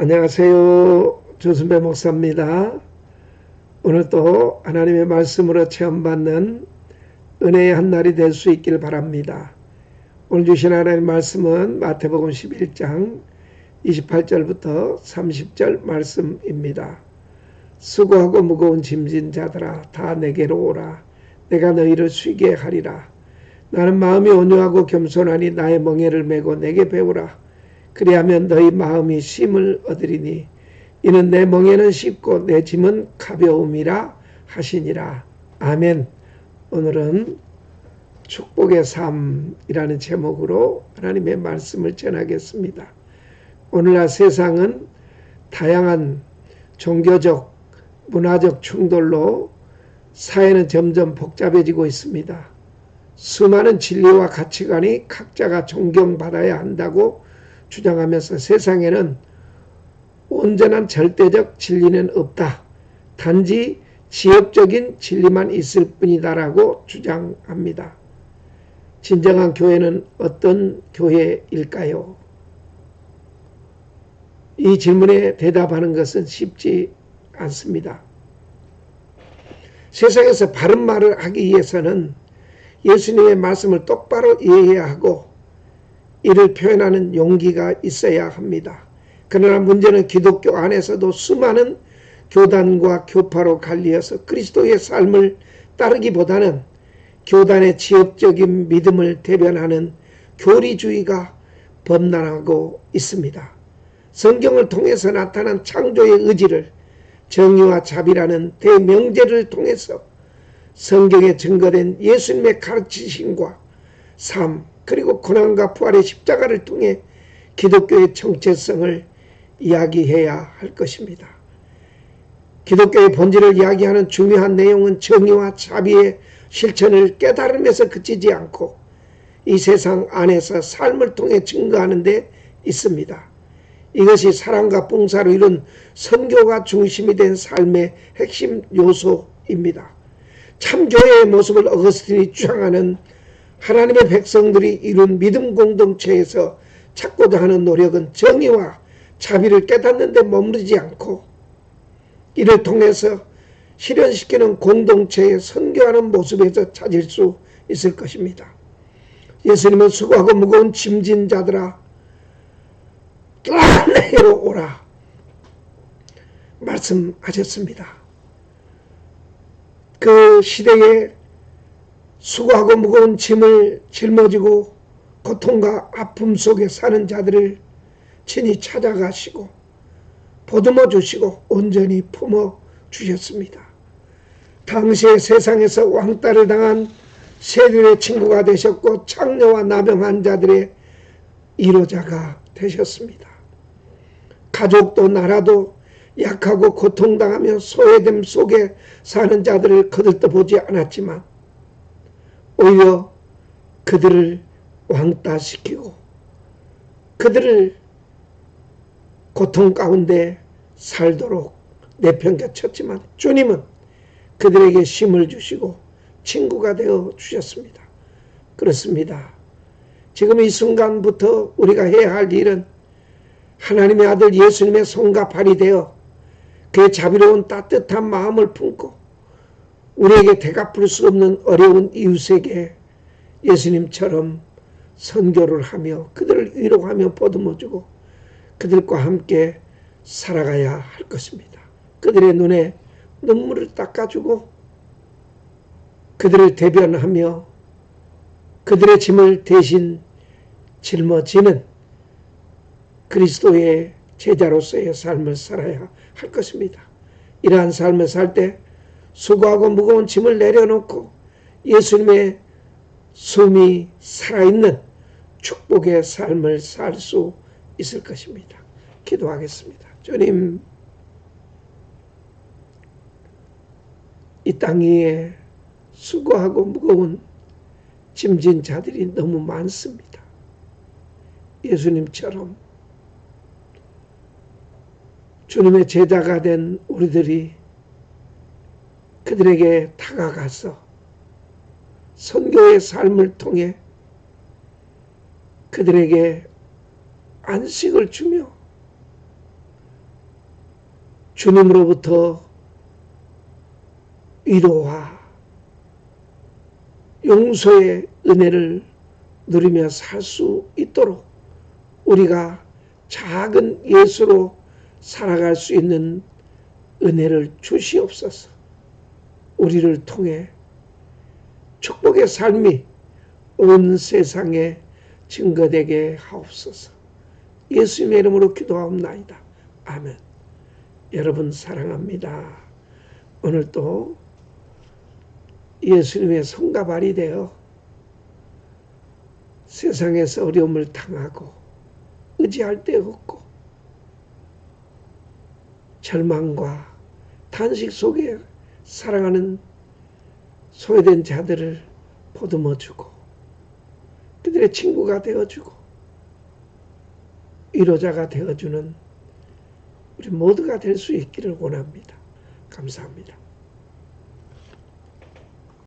안녕하세요. 조순배 목사입니다. 오늘도 하나님의 말씀으로 체험받는 은혜의 한 날이 될 수 있길 바랍니다. 오늘 주신 하나님의 말씀은 마태복음 11장 28절부터 30절 말씀입니다. 수고하고 무거운 짐진 자들아 다 내게로 오라. 내가 너희를 쉬게 하리라. 나는 마음이 온유하고 겸손하니 나의 멍에를 메고 내게 배우라. 그리하면 너희 마음이 쉼을 얻으리니 이는 내 멍에는 쉽고 내 짐은 가벼움이라 하시니라. 아멘. 오늘은 축복의 삶이라는 제목으로 하나님의 말씀을 전하겠습니다. 오늘날 세상은 다양한 종교적, 문화적 충돌로 사회는 점점 복잡해지고 있습니다. 수많은 진리와 가치관이 각자가 존경받아야 한다고 주장하면서 세상에는 온전한 절대적 진리는 없다. 단지 지역적인 진리만 있을 뿐이다라고 주장합니다. 진정한 교회는 어떤 교회일까요? 이 질문에 대답하는 것은 쉽지 않습니다. 세상에서 바른 말을 하기 위해서는 예수님의 말씀을 똑바로 이해해야 하고 이를 표현하는 용기가 있어야 합니다. 그러나 문제는 기독교 안에서도 수많은 교단과 교파로 갈리어서 그리스도의 삶을 따르기보다는 교단의 지역적인 믿음을 대변하는 교리주의가 범람하고 있습니다. 성경을 통해서 나타난 창조의 의지를 정의와 자비라는 대명제를 통해서 성경에 증거된 예수님의 가르치심과 삶, 그리고 고난과 부활의 십자가를 통해 기독교의 정체성을 이야기해야 할 것입니다. 기독교의 본질을 이야기하는 중요한 내용은 정의와 자비의 실천을 깨달음에서 그치지 않고 이 세상 안에서 삶을 통해 증거하는 데 있습니다. 이것이 사랑과 봉사로 이룬 선교가 중심이 된 삶의 핵심 요소입니다. 참 교회의 모습을 어거스틴이 주장하는 하나님의 백성들이 이룬 믿음 공동체에서 찾고자 하는 노력은 정의와 자비를 깨닫는 데 머무르지 않고 이를 통해서 실현시키는 공동체의 선교하는 모습에서 찾을 수 있을 것입니다. 예수님은 수고하고 무거운 짐진 자들아 내게로 오라 말씀하셨습니다. 그 시대에 수고하고 무거운 짐을 짊어지고 고통과 아픔 속에 사는 자들을 친히 찾아가시고 보듬어 주시고 온전히 품어 주셨습니다. 당시의 세상에서 왕따를 당한 세들의 친구가 되셨고 창녀와 나병한 자들의 이로자가 되셨습니다. 가족도 나라도 약하고 고통당하며 소외됨 속에 사는 자들을 거들떠보지 않았지만 오히려 그들을 왕따시키고 그들을 고통 가운데 살도록 내팽개쳤지만 주님은 그들에게 힘을 주시고 친구가 되어 주셨습니다. 그렇습니다. 지금 이 순간부터 우리가 해야 할 일은 하나님의 아들 예수님의 손과 발이 되어 그의 자비로운 따뜻한 마음을 품고 우리에게 대갚을 수 없는 어려운 이웃에게 예수님처럼 선교를 하며 그들을 위로하며 보듬어주고 그들과 함께 살아가야 할 것입니다. 그들의 눈에 눈물을 닦아주고 그들을 대변하며 그들의 짐을 대신 짊어지는 그리스도의 제자로서의 삶을 살아야 할 것입니다. 이러한 삶을 살 때 수고하고 무거운 짐을 내려놓고 예수님의 숨이 살아있는 축복의 삶을 살 수 있을 것입니다. 기도하겠습니다. 주님, 이 땅 위에 수고하고 무거운 짐진 자들이 너무 많습니다. 예수님처럼 주님의 제자가 된 우리들이 그들에게 다가가서 선교의 삶을 통해 그들에게 안식을 주며 주님으로부터 위로와 용서의 은혜를 누리며 살 수 있도록 우리가 작은 예수로 살아갈 수 있는 은혜를 주시옵소서. 우리를 통해 축복의 삶이 온 세상에 증거되게 하옵소서. 예수님의 이름으로 기도하옵나이다. 아멘. 여러분 사랑합니다. 오늘 또 예수님의 손과 발이 되어 세상에서 어려움을 당하고 의지할 데 없고 절망과 탄식 속에 살아가는 소외된 자들을 보듬어주고 그들의 친구가 되어주고 위로자가 되어주는 우리 모두가 될 수 있기를 원합니다. 감사합니다.